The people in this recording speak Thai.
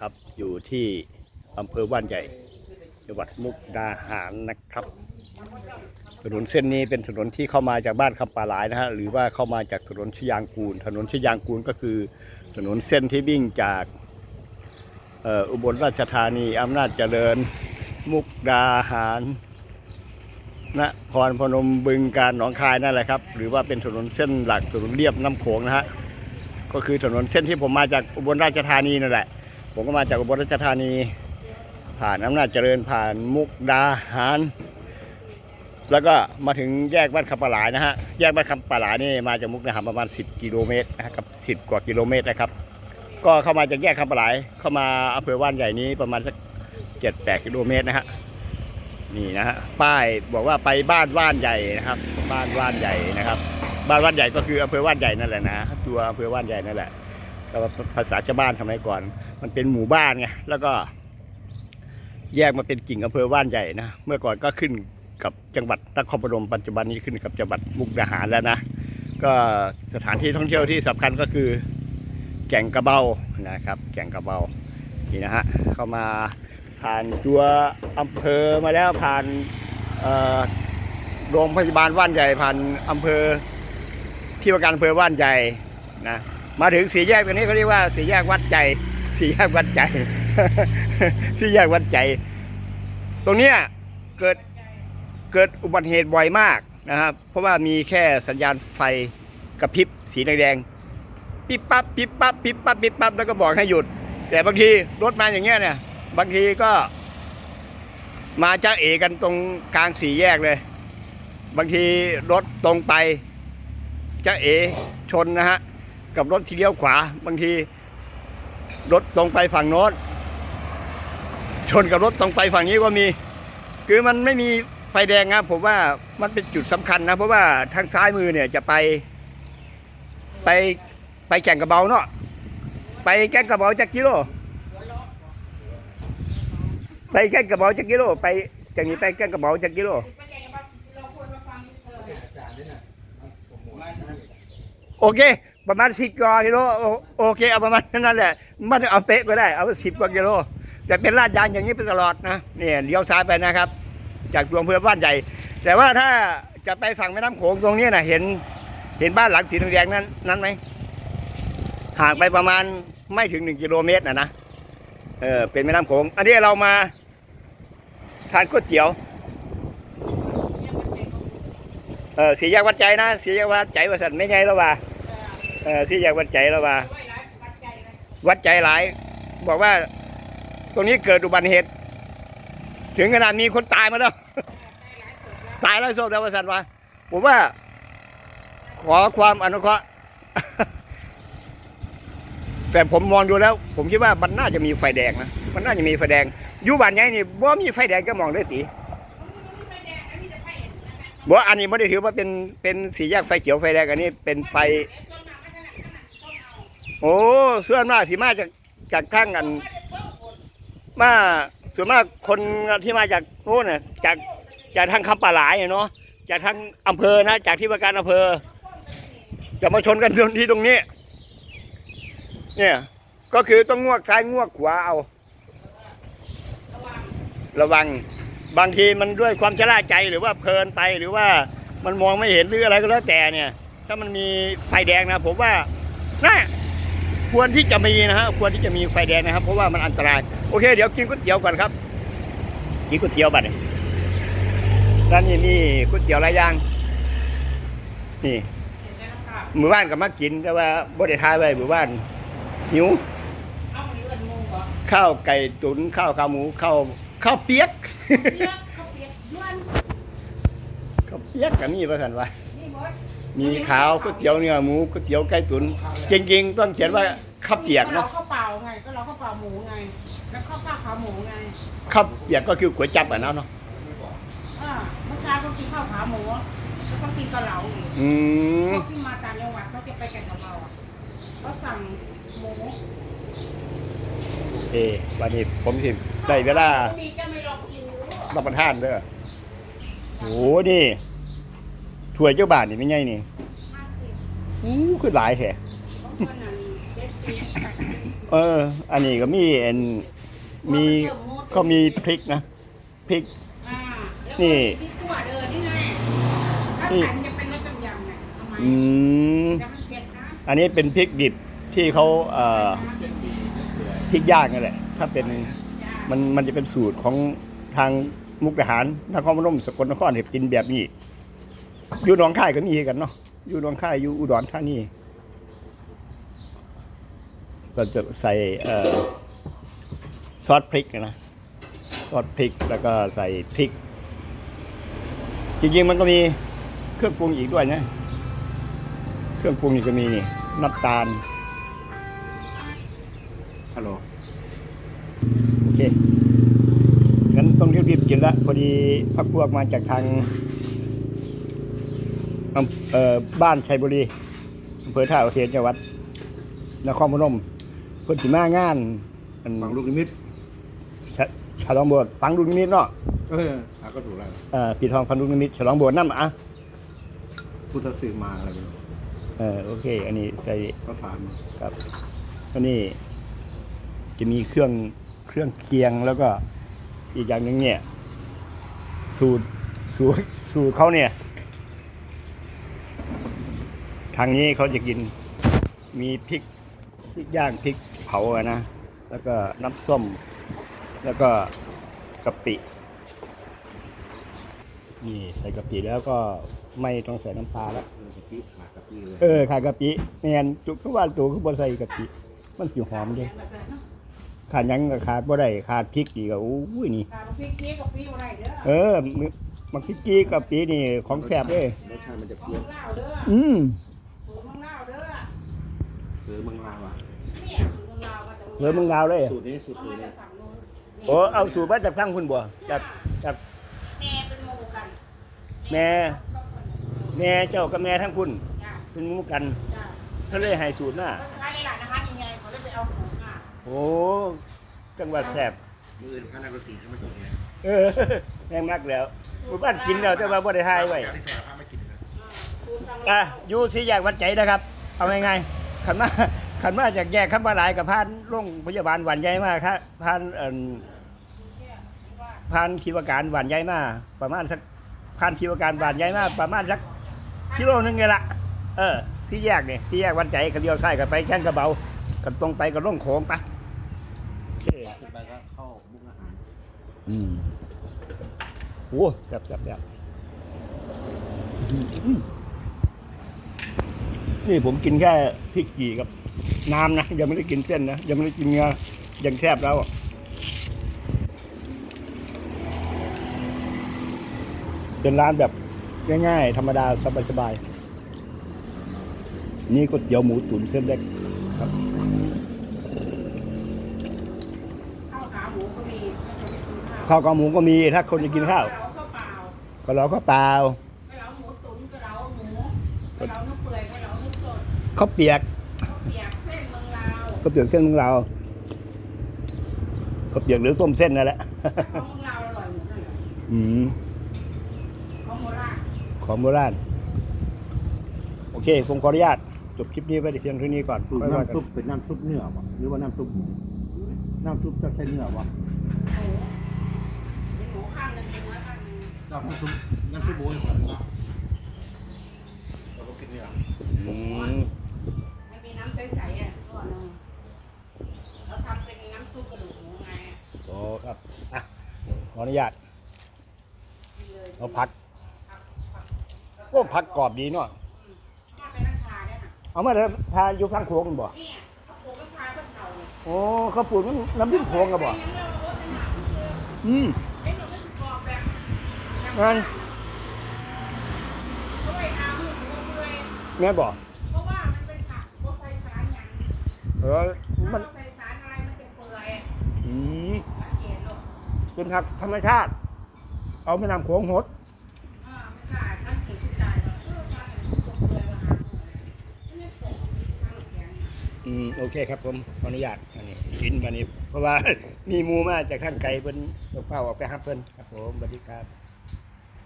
ครับอยู่ที่อำเภอว่านใหญ่จังหวัดมุกดาหารนะครับ ถนนเส้นนี้เป็นถนนที่เข้ามาจากบ้านคำปาหลายนะฮะหรือว่าเข้ามาจากถนนชยางกูล ถนนชยางกูลก็คือถนนเส้นที่วิ่งจากอุบลราชธานีอำนาจเจริญ มุกดาหารนครพนมบึงการหนองคายนั่นแหละครับ หรือว่าเป็นถนนเส้นหลักถนนเรียบน้ำโขงนะฮะก็คือถนนเส้นที่ผมมาจากอุบลราชธานีนั่นแหละ ผมก็มาจากอุบลราชธานี ผ่านอำนาจเจริญผ่านมุกดาหาร แล้วก็มาถึงแยกบ้านคำปะหลายนะฮะแยกบ้านคำปะหลายนี่มาจากมุกดาหารประมาณ 10 กิโลเมตรนะครับ10กว่ากิโลเมตรนะครับ ก็เข้ามาจากแยกคำปะหลายเข้ามาอำเภอว่านใหญ่นี้ประมาณสัก7 8กิโลเมตรนะฮะนี่นะฮะป้ายบอกว่าไปบ้านว่านใหญ่นะครับ บ้านว่านใหญ่นะครับ บ้านว่านใหญ่ก็คืออำเภอว่านใหญ่นั่นแหละนะตัวอำเภอว่านใหญ่นั่นแหละ แต่ว่าภาษาชาวบ้านสมัยก่อน มันเป็นหมู่บ้านไงแล้วก็แยกมาเป็นกิ่งอำเภอว่านใหญ่นะเมื่อก่อนก็ขึ้นกับจังหวัดนครพนมปัจจุบันนี้ขึ้นกับจังหวัดมุกดาหารแล้วนะก็สถานที่ท่องเที่ยวที่สำคัญก็คือ แก่งกระเบานะครับ แก่งกระเบานี่นะฮะเข้ามาผ่านตัวอำเภอมาแล้วผ่านโรงพยาบาลว่านใหญ่ผ่านอำเภอที่ว่าการอำเภอว่านใหญ่นะ มาถึงสี่แยกตรงนี้เขาเรียกว่าสี่แยกวัดใจ สี่แยกวัดใจ สี่แยกวัดใจ ตรงเนี้ยเกิดเกิดอุบัติเหตุบ่อยมากนะครับ เพราะว่ามีแค่สัญญาณไฟกระพริบสีแดงๆปิ๊บปั๊บปิ๊บปั๊บปิ๊บปั๊บปิ๊บปั๊บแล้วก็บอกให้หยุด แต่บางทีรถมาอย่างเงี้ยเนี่ย บางทีก็มาจ้าเอกันตรงกลางสี่แยกเลย บางทีรถตรงไปจ้าเอชนนะฮะ กับรถที่เลี้ยวขวา บางทีรถตรงไปฝั่งโน้นชนกับรถตรงไปฝั่งนี้ก็มี คือมันไม่มีไฟแดงนะผมว่ามันเป็นจุดสำคัญนะ เพราะว่าทางซ้ายมือเนี่ยจะไป ไปไปแก่งกระเบาเนาะไปแก่งกระเบาจากกิโล ไปแก่งกระเบาจากกิโล ไปจากนี้ไปแก่งกระเบาจากกิโลโอเค ประมาณสิบกกิโลโอโอเคเอาประมาณนั้นแหละไม่ต้องเอาเป๊ะก็ได้เอาสิบกว่ากิโลแต่เป็นลาดยางอย่างนี้ไปตลอดนะเนี่ยเลี้ยวซ้ายไปนะครับ จากดวงเพื่อบ้านใหญ่ แต่ว่าถ้าจะไปฝั่งแม่น้ำโขงตรงนี้นะเห็นเห็นบ้านหลังสีแดงนั้นนั้นไหมห่างไปประมาณไม่ถึงหนึ่งกิโลเมตรนะนะเออเป็นแม่น้ำโขงอันนี้เรามาทานก๋วยเตี๋ยวเออสีแยกวัดใจนะสีแยกวัดใจว่าสันไม่ไงแล้วว่า เออสีแยกวัดใจแล้วว่า วัดใจหลาย บอกว่า ตรงนี้เกิดอุบัติเหตุ ถึงขนาดมีคนตายมาแล้วตายแล้วโซ่แต่ว่าสันว่าผมว่า ขอความอนุเคราะห์แต่ผมมองดูแล้ว ผมคิดว่ามันน่าจะมีไฟแดงนะ มันน่าจะมีไฟแดงอยู่บ้านใหญ่นี่บ่มีไฟแดงก็มองได้ตีบ่อันนี้ไม่ได้ถือว่าเป็นเป็นสีแยกไฟเขียวไฟแดงอันนี้เป็นไฟ โอ้ส่วนมากสีมาจากจากข้างกัน มาส่วนมากคนที่มาจากโน้นน่ะจากจากทางคำป่าหลายเนาะจากทางอำเภอนะ จากที่ว่าการอำเภอ จะมาชนกันตรงที่ตรงนี้ เนี่ย ก็คือต้องงวกซ้ายงวกขวาเอา ระวัง บางทีมันด้วยความชะล่าใจหรือว่าเพลินไปหรือว่ามันมองไม่เห็นหรืออะไรก็แล้วแต่เนี่ย ถ้ามันมีไฟแดงนะผมว่าน่า ควรที่จะมีนะฮะควรที่จะมีไฟแดงนะครับ เพราะว่ามันอันตรายโอเค เดี๋ยวกินก๋วยเตี๋ยวก่อนครับกินก๋วยเตี๋ยวบัดนี้ร้านนี้นี่ก๋วยเตี๋ยวหลายอย่างนี่หมู่บ้านกับมากินแต่ว่าบ่ได้ทายไว้หมู่บ้านหิวเอาไปเอื้อนหมูบ่ข้าวไก่ตุ๋นข้าวขาหมูข้าวข้าวเปียกเปียกเขาเปียกย้วนข้าวเปียกก็มีว่าซั่นว่านี่ห มดมีขาวก๋วยเตี๋ยวเนื้อหมูก๋วยเตี๋ยวไก่ตุ๋นจริงๆ ต้องเขียนว่าข้าวเปียกเราเนาะข้าวเปล่าไงก็เราข้าวเปล่าหมูไง แล้วข้าวเปล่าขาหมูไงข้าวเปียกก็คือก๋วยจั๊บอะเนาะเนาะอ่าเมื่อเช้าก็กินข้าวขาหมูแล้วก็กินกะเหลาอีกอืพมวกที่มาต่างจังหวัดเขาจะไปกันกับเราอะเขาสั่งหมูเอวันนี้ผมสิได้เวลามีจะไม่ลองกินหรือเปล่ารับประทานเด้อโอ้นี่ ถ้วยเจ้าบ้านนี่ไม่ไงนี่ห้าสิบอู้คือหลายแท้บางคนนั้นเจ็ดสิบแปดสิบบเออ อันนี้ก็มีเอ็นมีก็มีพริกนะพริกอ่าแล้วนี่ก็พริกขั่วเด้อนี่ไงถ้านี่สันจะเป็นรสต้มยำเนี่ยทำไมอืมแต่มันเผ็ดนะอันนี้เป็นพริกดิบที่เขาเอ่อพริกย่างนั่นแหละ ถ้าเป็นมันมันจะเป็นสูตรของทางมุกดาหารนครพนมสกลนครเห็บกินแบบนี้ อยู่หนองคายก็มีกันเนาะอยู่หนองคายอยู่อุดรธานีก็จะใส่เอซอสพริกนะซอสพริกแล้วก็ใส่พริก จริงๆมันก็มีเครื่องปรุงอีกด้วยนะ เครื่องปรุงนี่ก็มีนี่น้ำตาลฮัลโหลโอเคงั้นต้องรีบๆกินละพอดีพักพวกมาจากทาง บ้านชัยบุรีอำเภอท่าอุเทนจังหวัดนครพนมเพิ่นสิมางานอันบางลูกนิมิตฉะฉลองโบสถ์ฟังดูนิมิตเนาะเอออะก็ถูกแล้วเอ่อปีทองฟังดูนิมิตฉลองโบสถ์นั่นอะพุทธสื่อมาอะไรไม่รู้เออโอเค อันนี้ใส่ก็ถามมาครับอันนี้จะมีเครื่องเครื่องเคียงแล้วก็อีกอย่างหนึ่งเนี่ย สูตรสูตรสูตรเขาเนี่ย ทางนี้เขาจะกินมีพริกพริกย่างพริกเผาอะนะ แล้วก็น้ำส้ม แล้วก็กะปินี่ใส่กะปิแล้วก็ไม่ต้องใส่น้ำปลาแล้วเออกะปิขาดกะปิเลยเออขายกะปิแม่นทุกทุกวันตัวคือบนใส่กะปิมันสิหอมเด้ขาดหยังก็ขาดบ่ได้ขาดพริกอีกก็โอ้ยนี่ค่ะพริกเกี้ยวกับพริกอะไรเด้อเออมึมันพริกกี้กะปินี่ของแซ่บเด้รสชาติมันจะขเปองรี้ยวเล่าวเด้ออืม สูตรมังเล่าวเด้อ ห รือเมืองลาวอะเนี่ยสูตรมังเล่าวมาจากเหลือมึงดาวเลยสูตรนี้สูตรเอาอื่มานจาเนี่กยฝั่งโน้นโอ้เอาสูตรมาจากทางคุณบ่จากจากแม่เป็นโมกันแม่แม่เจ้ากับแม่ทั้งคุณจ้าเป็นหมู่กันจ้าเขาเลยให้สูตรมาก็ขายในร้านอาหารยังไงเขาเลยไปเอาสูตรมาโอ้จังหวัดแซ่บมืออื่นพระนักดนตรีเขาไม่ตรงนี้เออแม่งมากแล้วหมู่บ้านกินแล้วแต่ว่าบ่ได้ทายไว้จากที่สารภาพไม่กินนะสูตรฝั่งอะอยู่สี่แยกวัดใจนะครับ เอาไงๆ ขันมาขันมาจากแยกขันมาหลายกับพานโรงพยาบาลหวานใหญ่มากครับพานเอ่อพานชีวการหวานใหญ่มากประมาณสักพานชีวการหวานใหญ่มากประมาณสักกิโลนึงไงละเออที่แยกเนี่ยที่แยกวัดใจกันเดียวใช่กันไปแค่นกระเบากันตรงไปกับล่องโขงไปโอเคขึ้นไปก็เข้ามุกอาหารอืมโอ้แซ่บแซ่บแซ่บอืม นี่ผมกินแค่พริกกี่กับ น้ำนะ ยังไม่ได้กินเส้นนะ ยังไม่ได้กินเนื้อยังแทบแล้วอะเป็นร้านแบบง่ายๆ ธรรมดาสบายๆนี่ก๋วยเตี๋ยวหมูตุ๋นเส้นเล็กครับข้าวขาหมูก็มีถ้าจะไปกินข้าวข้าวกาหมูก็มีถ้าคนจะกินข้าวข้าวเปล่าก็เราก็เปล่าไม่เหลาหมูตุ๋นก็เหลาหมูไม่เหลาเนื้อ ข้าวเปียกข้าวเปียกเส้นเมืองลาวข้าวเปียกเส้นของเราข้าวเปียกหรือต้มเส้นนั่นแหละของเมืองลาวอร่อยหมดเลยอืมของโบราณของโบราณโอเคผมขออนุญาตจบคลิปนี้ไว้แต่เพียงเท่านี้ก่อนสูตรค่อยว่ากันน้ำซุปเป็นน้ำซุปเนื้อวะหรือว่าน้ำซุปหมูน้ำซุปจะใช้เนื้อวะหมูเป็นหมูข้างหนึ่งเป็นเนื้อข้างหนึ่งน้ำซุปน้ำซุปหมูสันเนาะเราก็กินเนื้อ อืม มันมีน้ำใสๆอะตัวหนึงเราทำเป็นน้ำซุปกระดูกหมูไง โอ้ครับอะข ออนุญาตดีเลยเราพักผักผักก็พักกรอบดีเนาะมาเป็นราคาได้ค่ะเอามาทานอยู่ข้างโค้งกันบ่เนี่ยเขาปลูกราคาต้นเก่าเนี่ยโอ้ข้าวปูนมันน้ำดิ้นโค้งกันบ่ยังเรียกว่าโอ๊ตเป็นหนังเลยอืมไอ้หนูไม่ถูกบอกแบบงั้นเขาไปเอาหนูเลยแม่บ่เพราะว่ามันเป็นผักโบไซสารอย่างเออ เป็นผักธรรมชาติ เอาแม่น้ำโขงหดอ่าไม่กล้าทั้งกี่ผู้ชายหรอกเออมาเนี่ยตกเปื่อยมาหาหางแข็งอืมโอเคครับผมขออนุญาตอันนี้กินมานี้เพราะว่า มีหมูมาจากข้างไกลเพิ่นเอาเป้าออกไปหาเพิ่นครับผมสวัสดีครับ